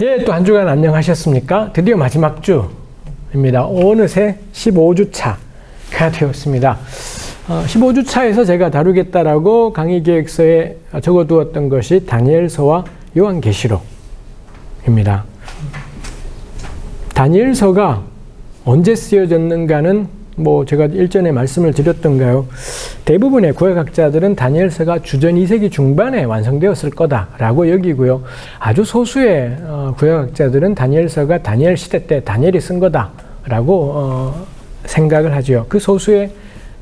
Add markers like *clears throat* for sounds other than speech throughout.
예, 또 한 주간 안녕하셨습니까? 드디어 마지막 주입니다. 어느새 15주 차가 되었습니다. 어, 15주 차에서 제가 다루겠다라고 강의 계획서에 적어두었던 것이 다니엘서와 요한계시록입니다. 다니엘서가 언제 쓰여졌는가는 뭐 제가 일전에 말씀을 드렸던가요? 대부분의 구약학자들은 다니엘서가 주전 2세기 중반에 완성되었을 거다라고 여기고요. 아주 소수의 어, 구약학자들은 다니엘서가 다니엘 시대 때 다니엘이 쓴 거다라고 어, 생각을 하죠. 그 소수의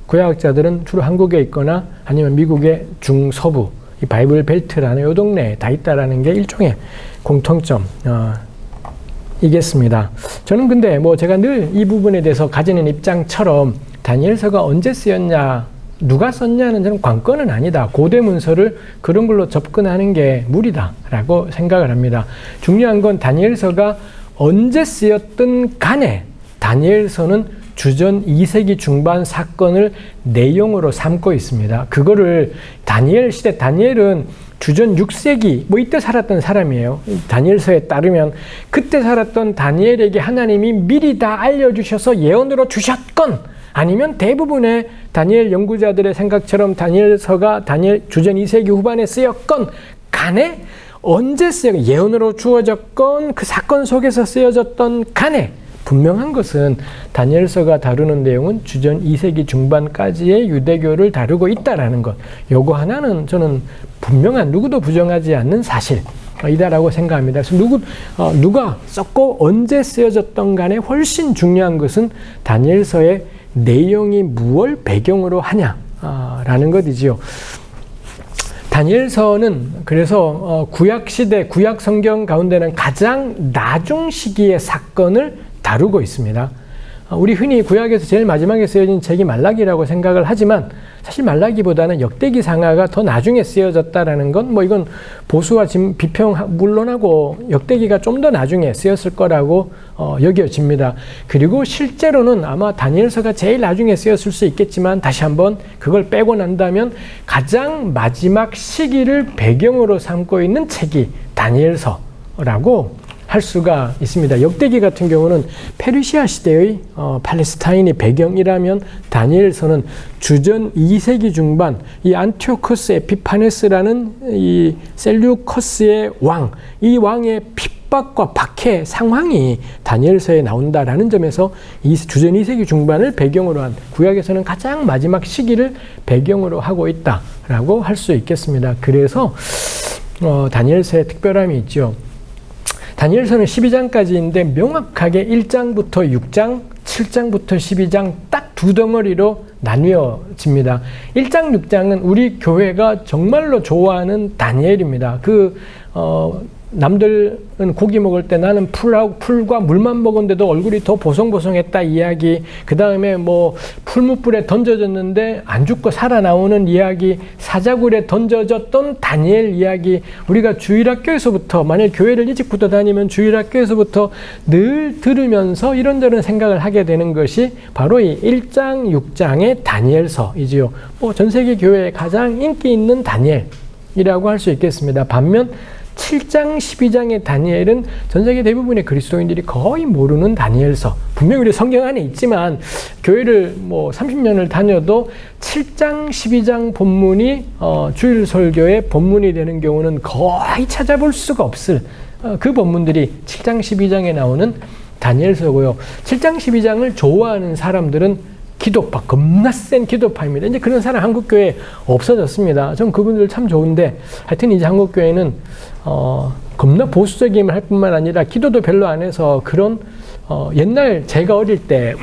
구약학자들은 주로 한국에 있거나 아니면 미국의 중서부 이 바이블 벨트라는 요 동네에 다 있다라는 게 일종의 공통점. 어, 이겠습니다. 저는 근데 뭐 제가 늘 이 부분에 대해서 가지는 입장처럼 다니엘서가 언제 쓰였냐, 누가 썼냐는 저는 관건은 아니다. 고대 문서를 그런 걸로 접근하는 게 무리다라고 생각을 합니다. 중요한 건 다니엘서가 언제 쓰였든 간에 다니엘서는 주전 2세기 중반 사건을 내용으로 삼고 있습니다. 그거를 다니엘 시대 다니엘은 주전 6세기 뭐 이때 살았던 사람이에요. 다니엘서에 따르면 그때 살았던 다니엘에게 하나님이 미리 다 알려 주셔서 예언으로 주셨건 아니면 대부분의 다니엘 연구자들의 생각처럼 다니엘서가 다니엘 주전 2세기 후반에 쓰였건 간에 언제 쓰여 예언으로 주어졌건 그 사건 속에서 쓰여졌던 간에 분명한 것은 다니엘서가 다루는 내용은 주전 2세기 중반까지의 유대교를 다루고 있다라는 것. 요거 하나는 저는 분명한 누구도 부정하지 않는 사실 이다라고 생각합니다. 그래서 누구 어, 누가 썼고 언제 쓰여졌던 간에 훨씬 중요한 것은 다니엘서의 내용이 무엇 배경으로 하냐라는 것이지요. 다니엘서는 그래서 어, 구약 시대 구약 성경 가운데는 가장 나중 시기의 사건을 다루고 있습니다. 우리 흔히 구약에서 제일 마지막에 쓰여진 책이 말라기라고 생각을 하지만 사실 말라기보다는 역대기 상하가 더 나중에 쓰여졌다라는 건 뭐 이건 보수와 비평 물론하고 역대기가 좀 더 나중에 쓰였을 거라고 어, 여겨집니다. 그리고 실제로는 아마 다니엘서가 제일 나중에 쓰였을 수 있겠지만 다시 한번 그걸 빼고 난다면 가장 마지막 시기를 배경으로 삼고 있는 책이 다니엘서라고 할 수가 있습니다. 역대기 같은 경우는 페르시아 시대의 어, 팔레스타인이 배경이라면 다니엘서는 주전 2세기 중반 이 안티오커스 에피파네스라는 이 셀류커스의 왕, 이 왕의 핍 박과 박해 상황이 다니엘서에 나온다라는 점에서 이 주전 2세기 중반을 배경으로 한 구약에서는 가장 마지막 시기를 배경으로 하고 있다라고 할 수 있겠습니다. 그래서 어, 다니엘서의 특별함이 있죠. 다니엘서는 12장까지인데 명확하게 1장부터 6장, 7장부터 12장 딱 두 덩어리로 나뉘어집니다. 1장, 6장은 우리 교회가 정말로 좋아하는 다니엘입니다. 그, 어, 남들은 고기 먹을 때 나는 풀하고 풀과 물만 먹었는데도 얼굴이 더 보송보송했다 이야기. 그 다음에 뭐 풀무불에 던져졌는데 안 죽고 살아나오는 이야기. 사자굴에 던져졌던 다니엘 이야기. 우리가 주일학교에서부터 만일 교회를 일찍부터 다니면 주일학교에서부터 늘 들으면서 이런저런 생각을 하게 되는 것이 바로 이 1장, 6장의 다니엘서이지요. 뭐 전 세계 교회에 가장 인기 있는 다니엘 이라고 할 수 있겠습니다. 반면 7장, 12장의 다니엘은 전 세계 대부분의 그리스도인들이 거의 모르는 다니엘서. 분명히 우리 성경 안에 있지만 교회를 뭐 30년을 다녀도 7장, 12장 본문이 어, 주일 설교의 본문이 되는 경우는 거의 찾아볼 수가 없을 어, 그 본문들이 7장, 12장에 나오는 다니엘서고요. 7장, 12장을 좋아하는 사람들은 기도파, 겁나 센 기도파입니다. 이제 그런 사람 한국교회 없어졌습니다. 전 그분들 참 좋은데, 하여튼 이제 한국교회는, 어, 겁나 보수적임을 할 뿐만 아니라 기도도 별로 안 해서 그런, 어, 옛날 제가 어릴 때,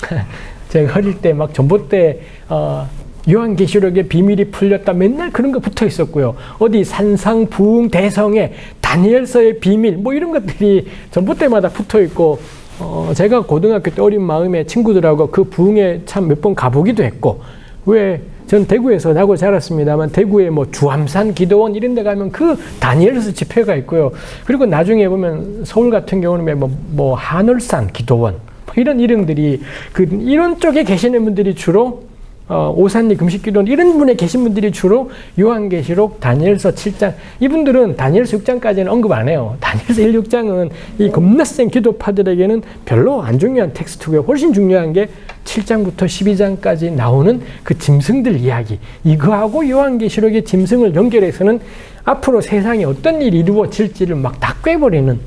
*laughs* 제가 어릴 때 막 전봇대, 어, 요한계시록의 비밀이 풀렸다 맨날 그런 거 붙어 있었고요. 어디 산상 부흥 대성에 다니엘서의 비밀 뭐 이런 것들이 전봇대마다 붙어 있고 어, 제가 고등학교 때 어린 마음에 친구들하고 그 부흥에 참 몇 번 가보기도 했고, 왜, 전 대구에서 나고 자랐습니다만, 대구에 뭐 주암산 기도원 이런 데 가면 그 다니엘서 집회가 있고요. 그리고 나중에 보면 서울 같은 경우는 뭐, 뭐 하늘산 기도원, 뭐 이런 이름들이, 그, 이런 쪽에 계시는 분들이 주로 어, 오산리 금식기도 이런 분에 계신 분들이 주로 요한계시록 다니엘서 7장 이분들은 다니엘서 6장까지는 언급 안 해요. 다니엘서 1, 6장은 이 겁나 센 기도파들에게는 별로 안 중요한 텍스트고요. 훨씬 중요한 게 7장부터 12장까지 나오는 그 짐승들 이야기 이거하고 요한계시록의 짐승을 연결해서는 앞으로 세상에 어떤 일이 이루어질지를 막 다 꿰버리는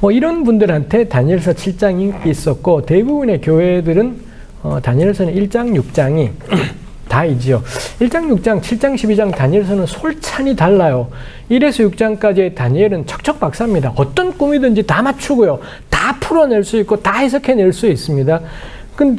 뭐 이런 분들한테 다니엘서 7장이 있었고 대부분의 교회들은 어, 다니엘서는 1장, 6장이 *clears throat* 다 이지요. 1장, 6장, 7장, 12장 다니엘서는 솔찬히 달라요. 1에서 6장까지의 다니엘은 척척박사입니다. 어떤 꿈이든지 다 맞추고요. 다 풀어낼 수 있고 다 해석해낼 수 있습니다.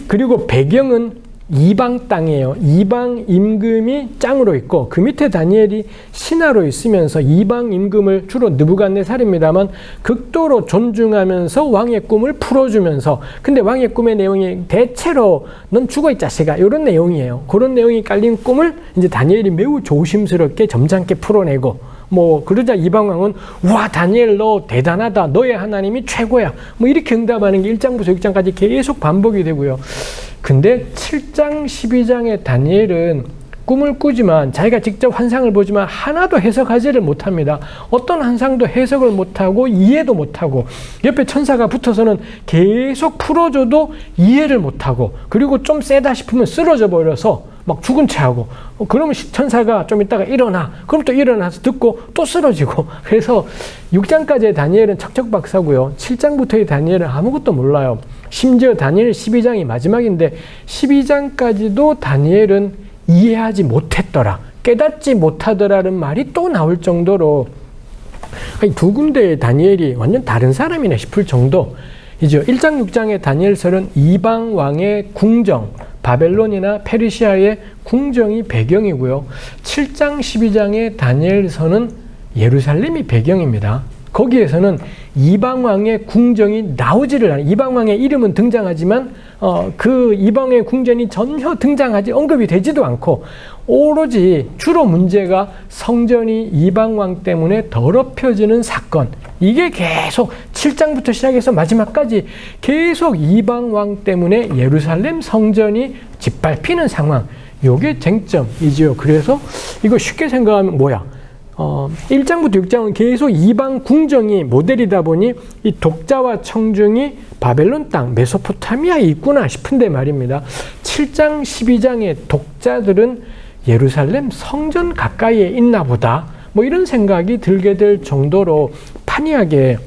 그리고 배경은 이방 땅이에요. 이방 임금이 짱으로 있고 그 밑에 다니엘이 신하로 있으면서 이방 임금을 주로 느부갓네살입니다만 극도로 존중하면서 왕의 꿈을 풀어주면서 근데 왕의 꿈의 내용이 대체로 넌 죽어 이 자식아 이런 내용이에요. 그런 내용이 깔린 꿈을 이제 다니엘이 매우 조심스럽게 점잖게 풀어내고 뭐 그러자 이방 왕은 와 다니엘 너 대단하다 너의 하나님이 최고야 뭐 이렇게 응답하는 게 1장부터 6장까지 계속 반복이 되고요. 근데 7장, 12장의 다니엘은 꿈을 꾸지만 자기가 직접 환상을 보지만 하나도 해석하지를 못합니다. 어떤 환상도 해석을 못하고 이해도 못하고 옆에 천사가 붙어서는 계속 풀어줘도 이해를 못하고 그리고 좀 세다 싶으면 쓰러져 버려서 막 죽은 채 하고 어, 그러면 천사가 좀 있다가 일어나 그럼 또 일어나서 듣고 또 쓰러지고 *laughs* 그래서 6장까지의 다니엘은 척척박사고요 7장부터의 다니엘은 아무것도 몰라요 심지어 다니엘 12장이 마지막인데 12장까지도 다니엘은 이해하지 못했더라. 깨닫지 못하더라는 말이 또 나올 정도로 두 군데의 다니엘이 완전 다른 사람이네 싶을 정도. 이죠. 1장, 6장의 다니엘설은 이방 왕의 궁정, 바벨론이나 페르시아의 궁정이 배경이고요. 7장, 12장의 다니엘서는 예루살렘이 배경입니다. 거기에서는 이방왕의 궁정이 나오지를 않아요. 이방왕의 이름은 등장하지만 어, 그 이방의 궁전이 전혀 등장하지 언급이 되지도 않고 오로지 주로 문제가 성전이 이방왕 때문에 더럽혀지는 사건 이게 계속 7장부터 시작해서 마지막까지 계속 이방왕 때문에 예루살렘 성전이 짓밟히는 상황 요게 쟁점이지요. 그래서 이거 쉽게 생각하면 뭐야? 어, 1장부터 6장은 계속 이방 궁정이 모델이다 보니 이 독자와 청중이 바벨론 땅, 메소포타미아에 있구나 싶은데 말입니다. 7장, 12장의 독자들은 예루살렘 성전 가까이에 있나 보다. 뭐 이런 생각이 들게 될 정도로 판이하게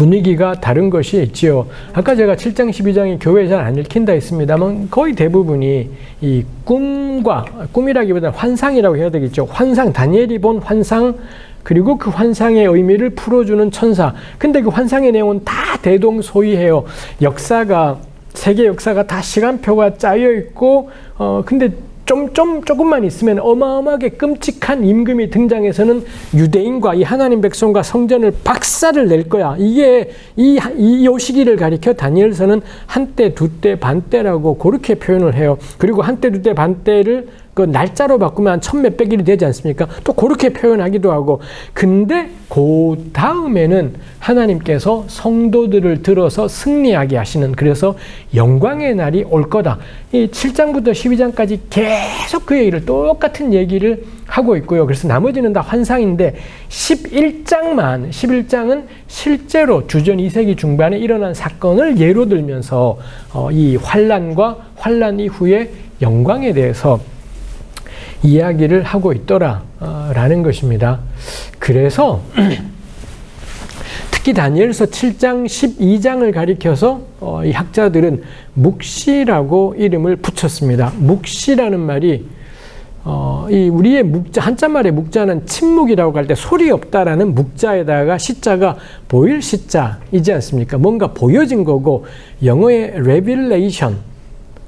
분위기가 다른 것이 있지요. 아까 제가 7장 12장이 교회에 잘 안 읽힌다 했습니다만 거의 대부분이 이 꿈과 꿈이라기보다는 환상이라고 해야 되겠죠. 환상 다니엘이 본 환상 그리고 그 환상의 의미를 풀어주는 천사. 근데 그 환상의 내용은 다 대동소이해요. 역사가 세계 역사가 다 시간표가 짜여 있고 어 근데 좀, 좀, 조금만 있으면 어마어마하게 끔찍한 임금이 등장해서는 유대인과 이 하나님 백성과 성전을 박살을 낼 거야. 이게 이, 이 시기를 가리켜 다니엘서는 한때, 두때, 반때라고 그렇게 표현을 해요. 그리고 한때, 두때, 반때를 그 날짜로 바꾸면 한천 몇백 일이 되지 않습니까? 또 그렇게 표현하기도 하고. 근데 그 다음에는 하나님께서 성도들을 들어서 승리하게 하시는 그래서 영광의 날이 올 거다. 이 7장부터 12장까지 계속 그 얘기를 똑같은 얘기를 하고 있고요. 그래서 나머지는 다 환상인데 11장만 11장은 실제로 주전 2세기 중반에 일어난 사건을 예로 들면서 어, 이 환란과 환란 이후의 영광에 대해서 이야기를 하고 있더라라는 것입니다. 그래서 *clears throat* 특히 다니엘서 7장 12장을 가리켜서 어, 이 학자들은 묵시라고 이름을 붙였습니다. 묵시라는 말이 어, 이 우리의 묵자 한자말의 묵자는 침묵이라고 할 때 소리 없다라는 묵자에다가 시자가 보일 시자이지 않습니까? 뭔가 보여진 거고 영어의 revelation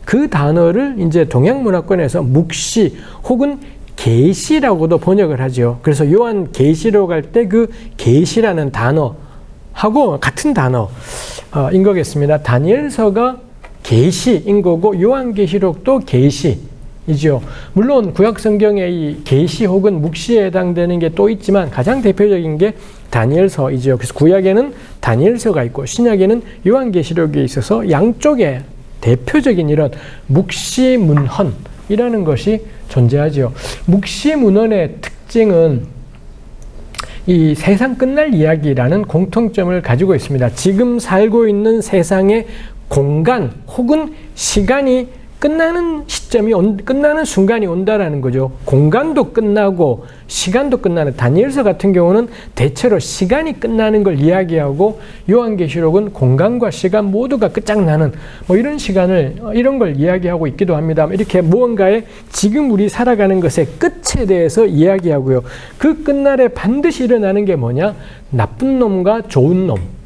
그 단어를 이제 동양 문화권에서 묵시 혹은 계시라고도 번역을 하죠. 그래서 요한 계시록 할때 그 계시라는 단어하고 같은 단어인 거겠습니다. 다니엘서가 계시인 거고 요한 계시록도 계시이죠. 물론 구약 성경의 이 계시 혹은 묵시에 해당되는 게 또 있지만 가장 대표적인 게 다니엘서이죠. 그래서 구약에는 다니엘서가 있고 신약에는 요한 계시록이 있어서 양쪽에 대표적인 이런 묵시문헌이라는 것이 존재하죠. 묵시문헌의 특징은 이 세상 끝날 이야기라는 공통점을 가지고 있습니다. 지금 살고 있는 세상의 공간 혹은 시간이 끝나는 시점이 온, 끝나는 순간이 온다라는 거죠. 공간도 끝나고 시간도 끝나는 다니엘서 같은 경우는 대체로 시간이 끝나는 걸 이야기하고 요한계시록은 공간과 시간 모두가 끝장나는 뭐 이런 시간을 이런 걸 이야기하고 있기도 합니다. 이렇게 무언가의 지금 우리 살아가는 것의 끝에 대해서 이야기하고요. 그 끝날에 반드시 일어나는 게 뭐냐? 나쁜 놈과 좋은 놈.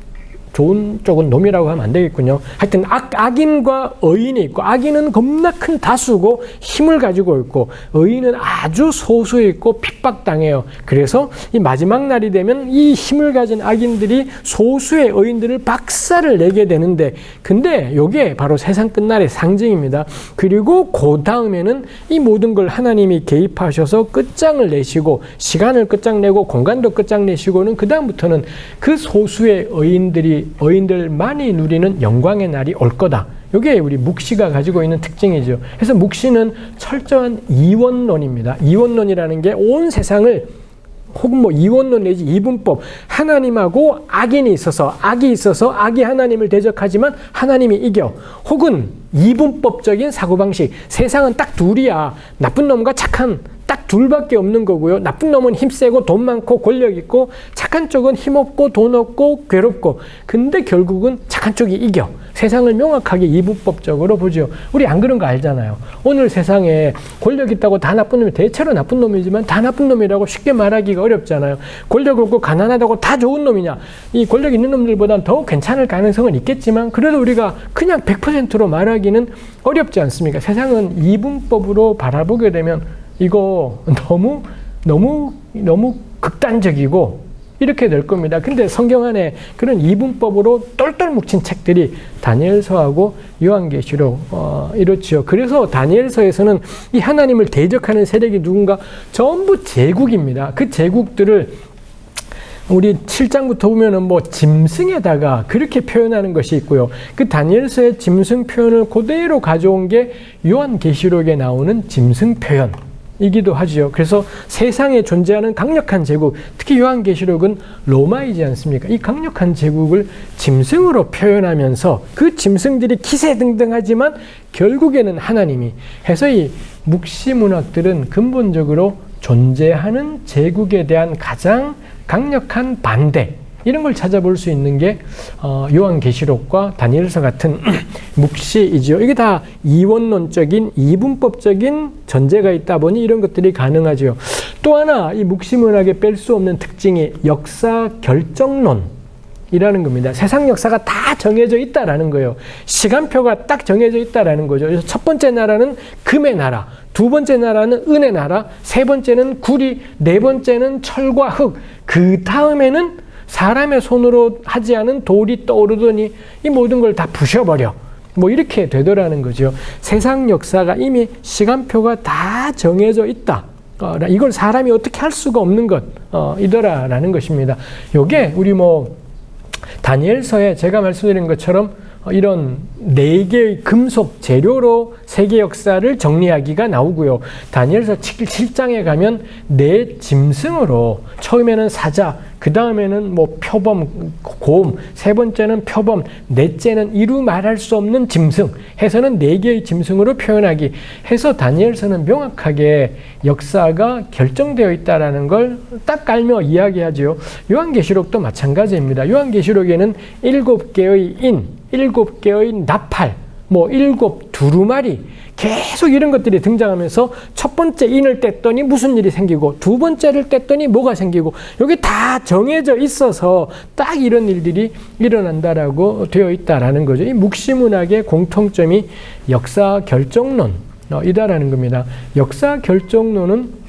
좋은 쪽은 놈이라고 하면 안 되겠군요. 하여튼 악, 악인과 의인이 있고 악인은 겁나 큰 다수고 힘을 가지고 있고 의인은 아주 소수에 있고 핍박당해요. 그래서 이 마지막 날이 되면 이 힘을 가진 악인들이 소수의 의인들을 박살을 내게 되는데 근데 이게 바로 세상 끝날의 상징입니다. 그리고 그 다음에는 이 모든 걸 하나님이 개입하셔서 끝장을 내시고 시간을 끝장내고 공간도 끝장내시고는 그 다음부터는 그 소수의 의인들이 어인들만이 누리는 영광의 날이 올 거다. 이게 우리 묵시가 가지고 있는 특징이죠. 그래서 묵시는 철저한 이원론입니다. 이원론이라는 게 온 세상을 혹은 뭐 이원론 내지 이분법 하나님하고 악인이 있어서 악이 있어서 악이 하나님을 대적하지만 하나님이 이겨 혹은 이분법적인 사고방식 세상은 딱 둘이야 나쁜 놈과 착한 딱 둘밖에 없는 거고요. 나쁜 놈은 힘세고 돈 많고 권력 있고 착한 쪽은 힘없고 돈 없고 괴롭고 근데 결국은 착한 쪽이 이겨. 세상을 명확하게 이분법적으로 보죠. 우리 안 그런 거 알잖아요. 오늘 세상에 권력 있다고 다 나쁜 놈이 대체로 나쁜 놈이지만 다 나쁜 놈이라고 쉽게 말하기가 어렵잖아요. 권력 없고 가난하다고 다 좋은 놈이냐. 이 권력 있는 놈들보다 더 괜찮을 가능성은 있겠지만 그래도 우리가 그냥 100%로 말하기는 어렵지 않습니까? 세상은 이분법으로 바라보게 되면 이거 너무 너무 너무 극단적이고 이렇게 될 겁니다. 근데 성경 안에 그런 이분법으로 똘똘 뭉친 책들이 다니엘서하고 요한계시록 어, 이렇지요. 그래서 다니엘서에서는 이 하나님을 대적하는 세력이 누군가 전부 제국입니다. 그 제국들을 우리 7장부터 보면은 뭐 짐승에다가 그렇게 표현하는 것이 있고요. 그 다니엘서의 짐승 표현을 그대로 가져온 게 요한계시록에 나오는 짐승 표현. 이기도 하지요. 그래서 세상에 존재하는 강력한 제국, 특히 요한계시록은 로마이지 않습니까? 이 강력한 제국을 짐승으로 표현하면서 그 짐승들이 기세등등하지만 결국에는 하나님이 해서 이 묵시 문학들은 근본적으로 존재하는 제국에 대한 가장 강력한 반대, 이런 걸 찾아볼 수 있는 게 어, 요한계시록과 다니엘서 같은 *clears throat* 묵시이지요. 이게 다 이원론적인 이분법적인 전제가 있다 보니 이런 것들이 가능하지요. 또 하나 이 묵시문학에 뺄 수 없는 특징이 역사 결정론. 이라는 겁니다. 세상 역사가 다 정해져 있다라는 거예요. 시간표가 딱 정해져 있다라는 거죠. 그래서 첫 번째 나라는 금의 나라, 두 번째 나라는 은의 나라, 세 번째는 구리, 네 번째는 철과 흙, 그 다음에는 사람의 손으로 하지 않은 돌이 떠오르더니 이 모든 걸 다 부셔버려. 뭐 이렇게 되더라는 거죠. 세상 역사가 이미 시간표가 다 정해져 있다. 어, 이걸 사람이 어떻게 할 수가 없는 것, 어, 이더라라는 것입니다. 요게 우리 뭐, 다니엘서에 제가 말씀드린 것처럼 어, 이런 네 개의 금속 재료로 세계 역사를 정리하기가 나오고요. 다니엘서 7장에 가면 네 짐승으로 처음에는 사자, 그 다음에는 뭐 표범, 곰, 세 번째는 표범, 넷째는 이루 말할 수 없는 짐승 해서는 네 개의 짐승으로 표현하기 해서 다니엘서는 명확하게 역사가 결정되어 있다라는 걸 딱 깔며 이야기하지요. 요한계시록도 마찬가지입니다. 요한계시록에는 일곱 개의 인, 일곱 개의 나팔, 뭐 일곱 두루마리 계속 이런 것들이 등장하면서 첫 번째 인을 뗐더니 무슨 일이 생기고 두 번째를 뗐더니 뭐가 생기고 여기 다 정해져 있어서 딱 이런 일들이 일어난다라고 되어 있다라는 거죠. 이 묵시문학의 공통점이 역사 결정론 이다라는 겁니다. 역사 결정론은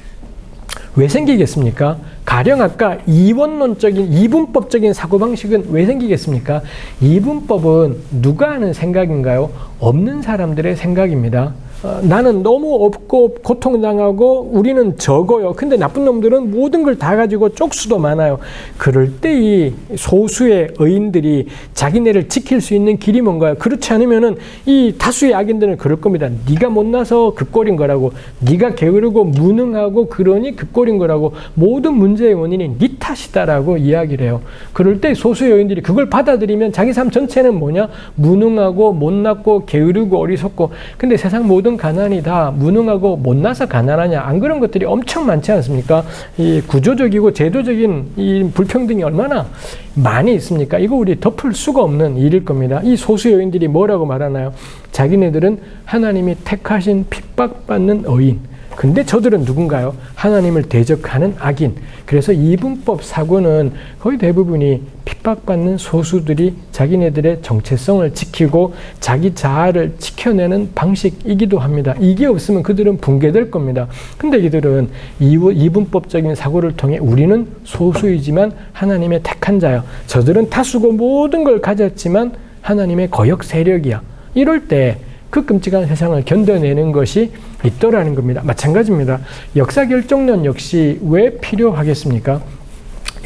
왜 생기겠습니까? 가령 아까 이원론적인 이분법적인 사고방식은 왜 생기겠습니까? 이분법은 누가 하는 생각인가요? 없는 사람들의 생각입니다. 어, 나는 너무 없고 고통당하고 우리는 적어요. 근데 나쁜 놈들은 모든 걸 다 가지고 쪽수도 많아요. 그럴 때 이 소수의 의인들이 자기네를 지킬 수 있는 길이 뭔가요? 그렇지 않으면은 이 다수의 악인들은 그럴 겁니다. 네가 못나서 그 꼴인 거라고, 네가 게으르고 무능하고 그러니 그 꼴인 거라고 모든 문제의 원인이 네 탓이다라고 이야기를 해요. 그럴 때 소수의 의인들이 그걸 받아들이면 자기 삶 전체는 뭐냐? 무능하고 못났고 게으르고 어리석고 근데 세상 모든 가난이 다 무능하고 못나서 가난하냐? 안 그런 것들이 엄청 많지 않습니까? 이 구조적이고 제도적인 이 불평등이 얼마나 많이 있습니까? 이거 우리 덮을 수가 없는 일일 겁니다. 이 소수 여인들이 뭐라고 말하나요? 자기네들은 하나님이 택하신 핍박받는 어인. 근데 저들은 누군가요? 하나님을 대적하는 악인. 그래서 이분법 사고는 거의 대부분이 핍박받는 소수들이 자기네들의 정체성을 지키고 자기 자아를 지켜내는 방식이기도 합니다. 이게 없으면 그들은 붕괴될 겁니다. 근데 이들은 이분법적인 사고를 통해 우리는 소수이지만 하나님의 택한 자야. 저들은 다수고 모든 걸 가졌지만 하나님의 거역 세력이야. 이럴 때 그 끔찍한 세상을 견뎌내는 것이 있더라는 겁니다. 마찬가지입니다. 역사 결정론 역시 왜 필요하겠습니까?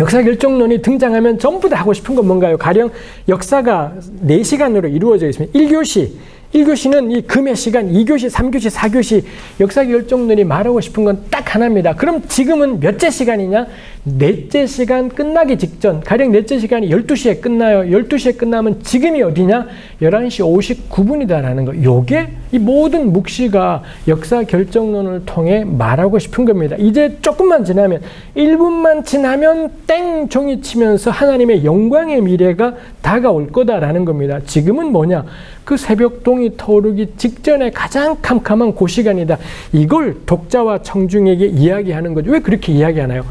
역사 결정론이 등장하면 전부 다 하고 싶은 건 뭔가요? 가령 역사가 4시간으로 이루어져 있습니다. 1교시, 1교시는 이 금의 시간, 2교시, 3교시, 4교시 역사 결정론이 말하고 싶은 건 딱 하나입니다. 그럼 지금은 몇째 시간이냐? 넷째 시간 끝나기 직전, 가령 넷째 시간이 12시에 끝나요. 12시에 끝나면 지금이 어디냐? 11시 59분이다라는 거. 요게 이 모든 묵시가 역사 결정론을 통해 말하고 싶은 겁니다. 이제 조금만 지나면 1분만 지나면 땡 종이 치면서 하나님의 영광의 미래가 다가올 거다라는 겁니다. 지금은 뭐냐? 그 새벽동이 터오르기 직전에 가장 캄캄한 그 시간이다. 이걸 독자와 청중에게 이야기하는 거죠. 왜 그렇게 이야기하나요?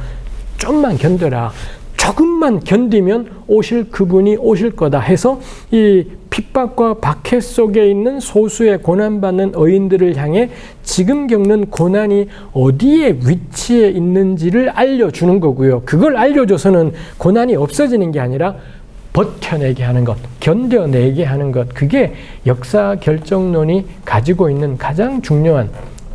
좀만 견뎌라. 조금만 견디면 오실 그분이 오실 거다 해서 이 핍박과 박해 속에 있는 소수의 고난받는 의인들을 향해 지금 겪는 고난이 어디에 위치해 있는지를 알려주는 거고요. 그걸 알려줘서는 고난이 없어지는 게 아니라 버텨내게 하는 것, 견뎌내게 하는 것, 그게 역사 결정론이 가지고 있는 가장 중요한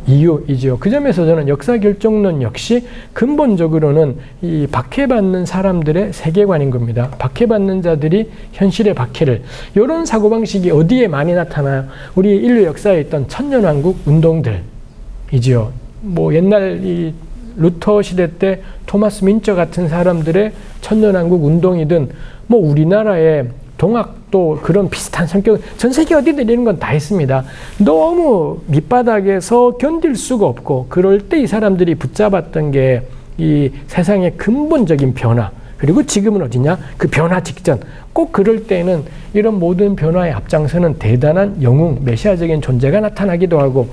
이유이지요. 그 점에서 저는 역사 결정론 역시 근본적으로는 이 박해받는 사람들의 세계관인 겁니다. 박해받는 자들이 현실의 박해를 이런 사고 방식이 어디에 많이 나타나요? 우리 인류 역사에 있던 천년왕국 운동들이지요. 뭐 옛날 이 루터 시대 때 토마스 민처 같은 사람들의 천년왕국 운동이든 뭐 우리나라에 동학도 그런 비슷한 성격, 전 세계 어디든 이런 건 다 있습니다. 너무 밑바닥에서 견딜 수가 없고, 그럴 때 이 사람들이 붙잡았던 게 이 세상의 근본적인 변화, 그리고 지금은 어디냐? 그 변화 직전. 꼭 그럴 때는 이런 모든 변화의 앞장서는 대단한 영웅, 메시아적인 존재가 나타나기도 하고,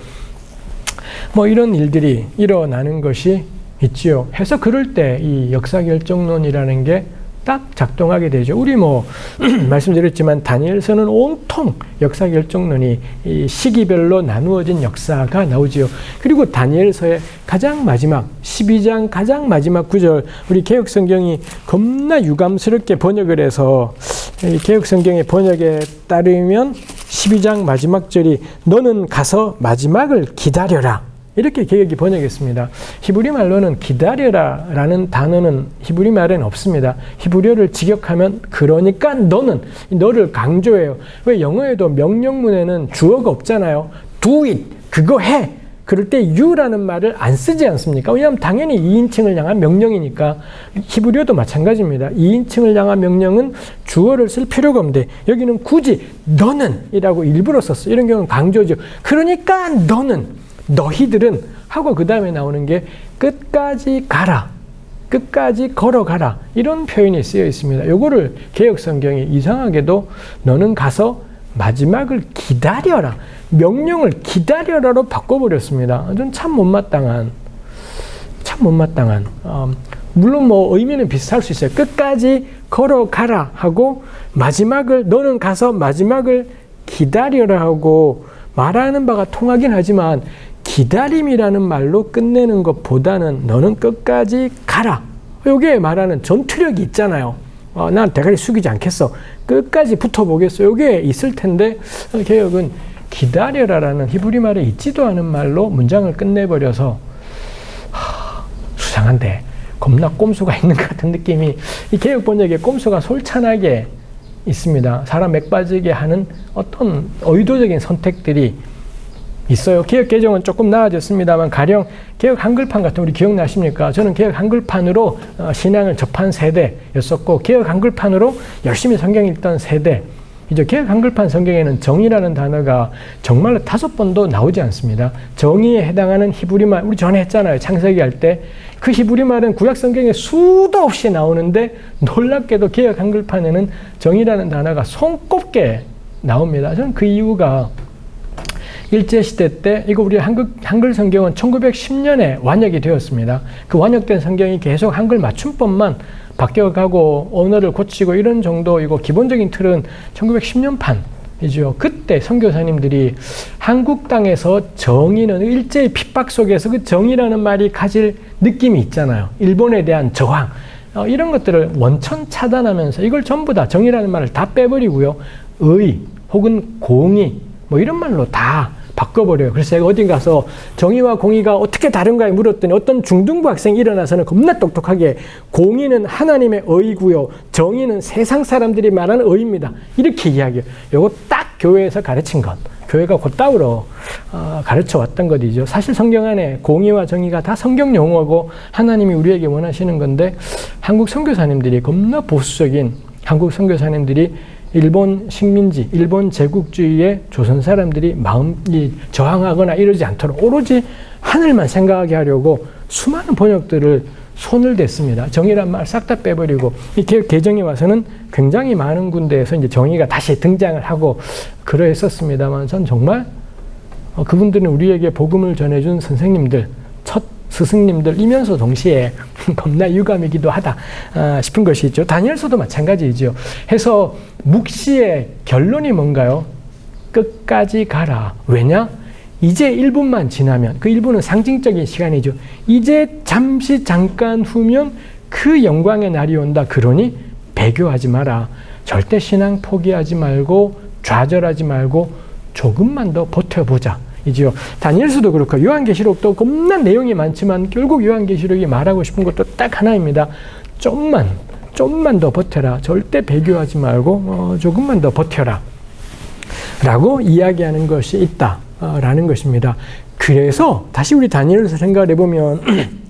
뭐 이런 일들이 일어나는 것이 있지요. 해서 그럴 때 이 역사 결정론이라는 게 딱 작동하게 되죠. 우리 뭐 *clears throat* 말씀드렸지만 다니엘서는 온통 역사 결정론이 시기별로 나누어진 역사가 나오지요. 그리고 다니엘서의 가장 마지막 12장 가장 마지막 구절 우리 개혁 성경이 겁나 유감스럽게 번역을 해서 개혁 성경의 번역에 따르면 12장 마지막 절이 너는 가서 마지막을 기다려라. 이렇게 개혁이 번역했습니다. 히브리 말로는 기다려라 라는 단어는 히브리 말에는 없습니다. 히브리어를 직역하면 그러니까 너는 너를 강조해요. 왜 영어에도 명령문에는 주어가 없잖아요. do it 그거 해. 그럴 때 you라는 말을 안 쓰지 않습니까? 왜냐하면 당연히 2인칭을 향한 명령이니까 히브리어도 마찬가지입니다. 2인칭을 향한 명령은 주어를 쓸 필요가 없는데 여기는 굳이 너는 이라고 일부러 썼어. 이런 경우는 강조죠. 그러니까 너는 너희들은 하고 그 다음에 나오는 게 끝까지 가라. 끝까지 걸어가라. 이런 표현이 쓰여 있습니다. 요거를 개혁 성경이 이상하게도 너는 가서 마지막을 기다려라. 명령을 기다려라로 바꿔버렸습니다. 참 못마땅한, 참 못마땅한. 어, 물론 뭐 의미는 비슷할 수 있어요. 끝까지 걸어가라 하고 마지막을, 너는 가서 마지막을 기다려라 하고 말하는 바가 통하긴 하지만 기다림이라는 말로 끝내는 것보다는 너는 끝까지 가라. 요게 말하는 전투력이 있잖아요. 어, 난 대가리 숙이지 않겠어. 끝까지 붙어보겠어. 요게 있을 텐데, 어, 개혁은 기다려라라는 히브리 말에 있지도 않은 말로 문장을 끝내버려서 하, 수상한데 겁나 꼼수가 *laughs* 있는 것 같은 느낌이 이 개혁 번역에 꼼수가 솔찬하게 있습니다. 사람 맥 빠지게 하는 어떤 의도적인 선택들이 있어요. 개혁 개정은 조금 나아졌습니다만 가령 개혁 한글판 같은 우리 기억나십니까? 저는 개혁 한글판으로 어, 신앙을 접한 세대였었고 개혁 한글판으로 열심히 성경 읽던 세대. 이제 개혁 한글판 성경에는 정의라는 단어가 정말로 다섯 번도 나오지 않습니다. 정의에 해당하는 히브리 말 우리 전에 했잖아요. 창세기 할 때 그 히브리 말은 구약 성경에 수도 없이 나오는데 놀랍게도 개혁 한글판에는 정의라는 단어가 손꼽게 나옵니다. 저는 그 이유가 일제시대 때 이거 우리 한글, 한글 성경은 1910년에 완역이 되었습니다. 그 완역된 성경이 계속 한글 맞춤법만 바뀌어가고 언어를 고치고 이런 정도이고 기본적인 틀은 1910년 판 이죠. 그때 선교사님들이 한국 땅에서 정의는 일제의 핍박 속에서 그 정의라는 말이 가질 느낌이 있잖아요. 일본에 대한 저항. 어, 이런 것들을 원천 차단하면서 이걸 전부 다 정의라는 말을 다 빼버리고요. 의 혹은 공의 뭐 이런 말로 다 바꿔버려요. 그래서 제가 어딘 가서 정의와 공의가 어떻게 다른가에 물었더니 어떤 중등부 학생이 일어나서는 겁나 똑똑하게 공의는 하나님의 의고요. 정의는 세상 사람들이 말하는 의입니다. 이렇게 이야기해요. 요거 딱 교회에서 가르친 것. 교회가 곧다우로 어, 가르쳐 왔던 것이죠. 사실 성경 안에 공의와 정의가 다 성경 용어고 하나님이 우리에게 원하시는 건데 한국 선교사님들이 겁나 보수적인 한국 선교사님들이 일본 식민지, 일본 제국주의에 조선 사람들이 마음이 저항하거나 이러지 않도록 오로지 하늘만 생각하게 하려고 수많은 번역들을 손을 댔습니다. 정의란 말 싹 다 빼버리고 이 개혁 개정에 와서는 굉장히 많은 군데에서 이제 정의가 다시 등장을 하고 그러했었습니다만 전 정말 어, 그분들은 우리에게 복음을 전해준 선생님들 첫 스승님들이면서 동시에 *laughs* 겁나 유감이기도 하다 아, 싶은 것이 있죠. 다니엘서도 마찬가지이죠. 해서 묵시의 결론이 뭔가요? 끝까지 가라. 왜냐? 이제 1분만 지나면 그 1분은 상징적인 시간이죠. 이제 잠시 잠깐 후면 그 영광의 날이 온다. 그러니 배교하지 마라. 절대 신앙 포기하지 말고 좌절하지 말고 조금만 더 버텨보자. 이지요. 다니엘서도 그렇고 요한계시록도 겁나 내용이 많지만 결국 요한계시록이 말하고 싶은 것도 딱 하나입니다. 좀만 좀만 더 버텨라. 절대 배교하지 말고 어, 조금만 더 버텨라. 라고 이야기하는 것이 있다라는 것입니다. 그래서 다시 우리 다니엘서 생각을 해보면 *clears throat*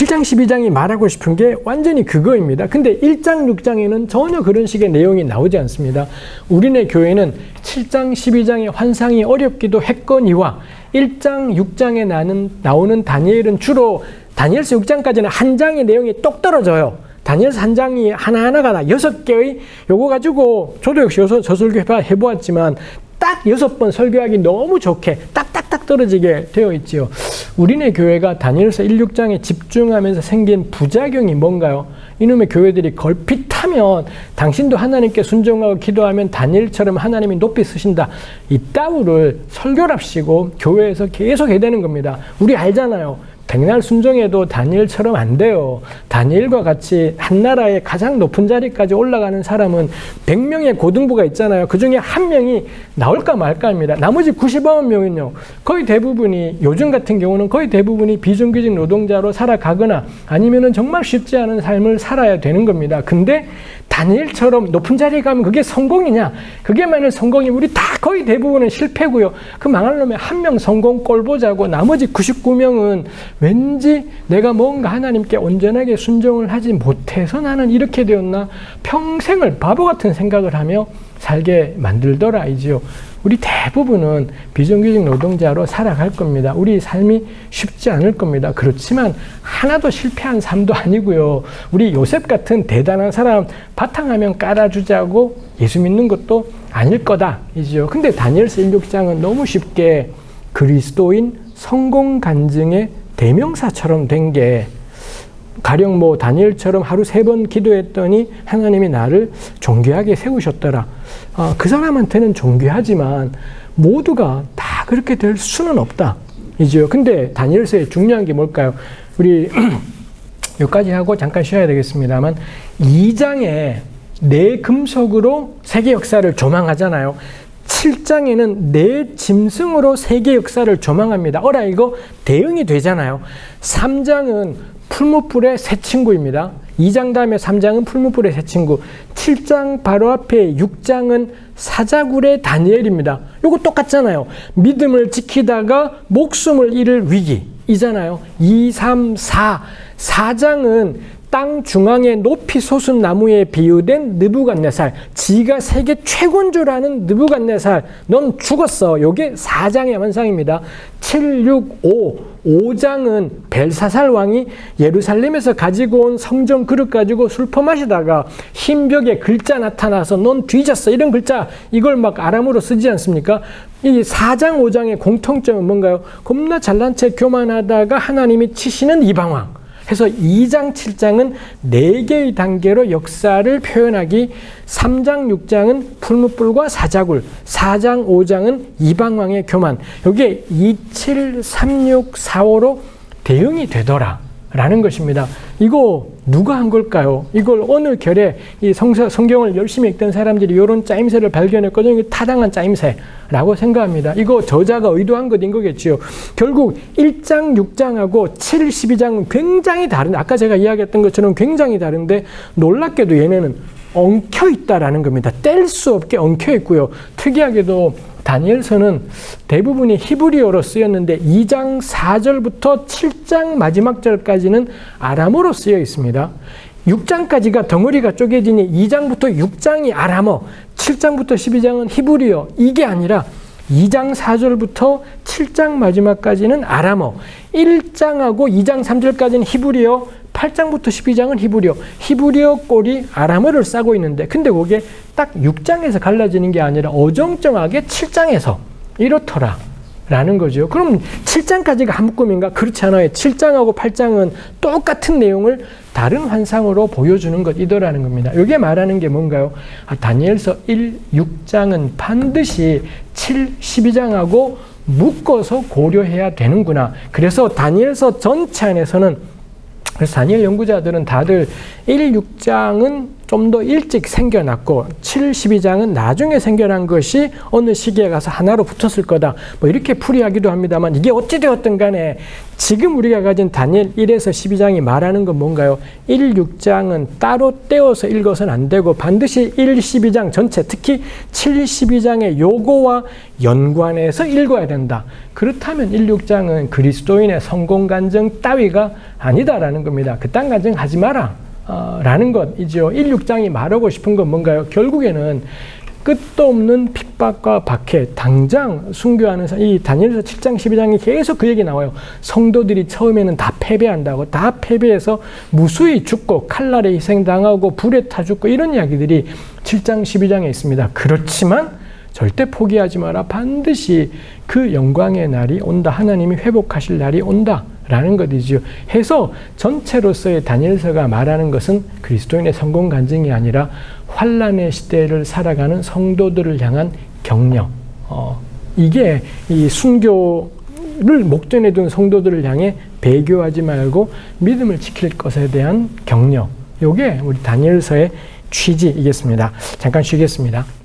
7장 12장이 말하고 싶은 게 완전히 그거입니다. 근데 1장 6장에는 전혀 그런 식의 내용이 나오지 않습니다. 우리네 교회는 7장 12장의 환상이 어렵기도 했거니와 1장 6장에 나는, 나오는 다니엘은 주로 다니엘서 6장까지는 한 장의 내용이 똑 떨어져요. 다니엘서 한 장이 하나하나가 다 여섯 개의 요거 가지고 저도 역시 저설교 해보았지만 딱 여섯 번 설교하기 너무 좋게 딱딱딱 떨어지게 되어 있지요. 우리네 교회가 다니엘서 1, 6장에 집중하면서 생긴 부작용이 뭔가요? 이놈의 교회들이 걸핏하면 당신도 하나님께 순종하고 기도하면 다니엘처럼 하나님이 높이 쓰신다. 이따구를 설교랍시고 교회에서 계속 해대는 겁니다. 우리 알잖아요. 백날 순종해도 다니엘처럼 안 돼요. 다니엘과 같이 한 나라의 가장 높은 자리까지 올라가는 사람은 100명의 고등부가 있잖아요. 그 중에 한 명이 나올까 말까입니다. 나머지 99명은요. 거의 대부분이 요즘 같은 경우는 거의 대부분이 비정규직 노동자로 살아가거나 아니면은 정말 쉽지 않은 삶을 살아야 되는 겁니다. 근데 다니엘처럼 높은 자리에 가면 그게 성공이냐? 그게 만약 성공이 우리 다 거의 대부분은 실패고요. 그 망할 놈의 한 명 성공 꼴 보자고 나머지 99명은 왠지 내가 뭔가 하나님께 온전하게 순종을 하지 못해서 나는 이렇게 되었나? 평생을 바보 같은 생각을 하며 살게 만들더라 이지요. 우리 대부분은 비정규직 노동자로 살아갈 겁니다. 우리 삶이 쉽지 않을 겁니다. 그렇지만 하나도 실패한 삶도 아니고요. 우리 요셉 같은 대단한 사람 바탕하면 깔아주자고 예수 믿는 것도 아닐 거다. 이지요. 근데 다니엘서 16장은 너무 쉽게 그리스도인 성공 간증의 대명사처럼 된게 가령 뭐 다니엘처럼 하루 세 번 기도했더니 하나님이 나를 존귀하게 세우셨더라. 어, 그 사람한테는 존귀하지만 모두가 다 그렇게 될 수는 없다. 이죠. 근데 다니엘서의 중요한 게 뭘까요? 우리 *clears throat* 여기까지 하고 잠깐 쉬어야 되겠습니다만 2장에 내 금속으로 세계 역사를 조망하잖아요. 7장에는 내 짐승으로 세계 역사를 조망합니다. 어라 이거 대응이 되잖아요. 3장은 풀무불의 새 친구입니다. 2장 다음에 3장은 풀무불의 새 친구. 7장 바로 앞에 6장은 사자굴의 다니엘입니다. 요거 똑같잖아요. 믿음을 지키다가 목숨을 잃을 위기. 이잖아요. 2, 3, 4. 4장은 땅 중앙에 높이 솟은 나무에 비유된 느부갓네살. 지가 세계 아는 느부갓네살. 넌 죽었어. 요게 4장의 완상입니다. 7, 6, 5. 5장은 벨사살 왕이 예루살렘에서 가지고 온 성전 그릇 가지고 술 퍼마시다가 흰 벽에 글자 나타나서 넌 뒤졌어. 이런 글자 이걸 막 아람으로 쓰지 않습니까? 이 4장, 5장의 공통점은 뭔가요? 겁나 잘난 체 교만하다가 하나님이 치시는 이방왕. 해서 2장, 7장은 4개의 단계로 역사를 표현하기 3장, 6장은 풀무불과 사자굴, 4장, 5장은 이방왕의 교만. 이게 27, 36, 45로 대응이 되더라. 라는 것입니다. 이거 누가 한 걸까요? 이걸 어느 결에 이 성서, 성경을 열심히 읽던 사람들이 이런 짜임새를 발견했거든요. 타당한 짜임새라고 생각합니다. 이거 저자가 의도한 것인 거겠지요. 결국 1장, 6장하고 7, 12장은 굉장히 다른데, 아까 제가 이야기했던 것처럼 굉장히 다른데, 놀랍게도 얘네는 엉켜 있다라는 겁니다. 뗄 수 없게 엉켜 있고요. 특이하게도 다니엘서는 대부분이 히브리어로 쓰였는데 2장 4절부터 7장 마지막 절까지는 아람어로 쓰여 있습니다. 6장까지가 덩어리가 쪼개지니 2장부터 6장이 아람어, 7장부터 12장은 히브리어. 이게 아니라 2장 4절부터 7장 마지막까지는 아람어, 1장하고 2장 3절까지는 히브리어, 8장부터 12장은 히브리어, 히브리어 꼴이 아람어를 싸고 있는데, 근데 그게 딱 6장에서 갈라지는 게 아니라 어정쩡하게 7장에서 이렇더라. 라는 거죠. 그럼 7장까지가 한 묶음인가? 그렇지 않아요. 7장하고 8장은 똑같은 내용을 다른 환상으로 보여주는 것이더라는 겁니다. 이게 말하는 게 뭔가요? 아, 다니엘서 1, 6장은 반드시 7, 12장하고 묶어서 고려해야 되는구나. 그래서 다니엘서 전체 안에서는 그래서 다니엘 연구자들은 다들 1, 6장은 좀 더 일찍 생겨났고 7, 12장은 나중에 생겨난 것이 어느 시기에 가서 하나로 붙었을 거다. 뭐 이렇게 풀이하기도 합니다만 이게 어찌되었든 간에 지금 우리가 가진 다니엘 1에서 12장이 말하는 건 뭔가요? 1, 6장은 따로 떼어서 읽어서는 안 되고 반드시 1, 12장 전체 특히 7, 12장의 요거와 연관해서 읽어야 된다. 그렇다면 1, 6장은 그리스도인의 성공 간증 따위가 아니다라는 겁니다. 그딴 간증 하지 마라. 어, 라는 것이죠. 1, 6장이 말하고 싶은 건 뭔가요? 결국에는 끝도 없는 핍박과 박해, 당장 순교하는 이 다니엘서 7장, 12장이 계속 그 얘기 나와요. 성도들이 처음에는 다 패배한다고, 다 패배해서 무수히 죽고 칼날에 희생당하고 불에 타 죽고 이런 이야기들이 7장, 12장에 있습니다. 그렇지만 절대 포기하지 마라. 반드시 그 영광의 날이 온다. 하나님이 회복하실 날이 온다. 라는 것이지요. 해서 전체로서의 다니엘서가 말하는 것은 그리스도인의 성공 간증이 아니라 환란의 시대를 살아가는 성도들을 향한 격려. 어, 이게 이 순교를 목전에 둔 성도들을 향해 배교하지 말고 믿음을 지킬 것에 대한 격려. 요게 우리 다니엘서의 취지이겠습니다. 잠깐 쉬겠습니다.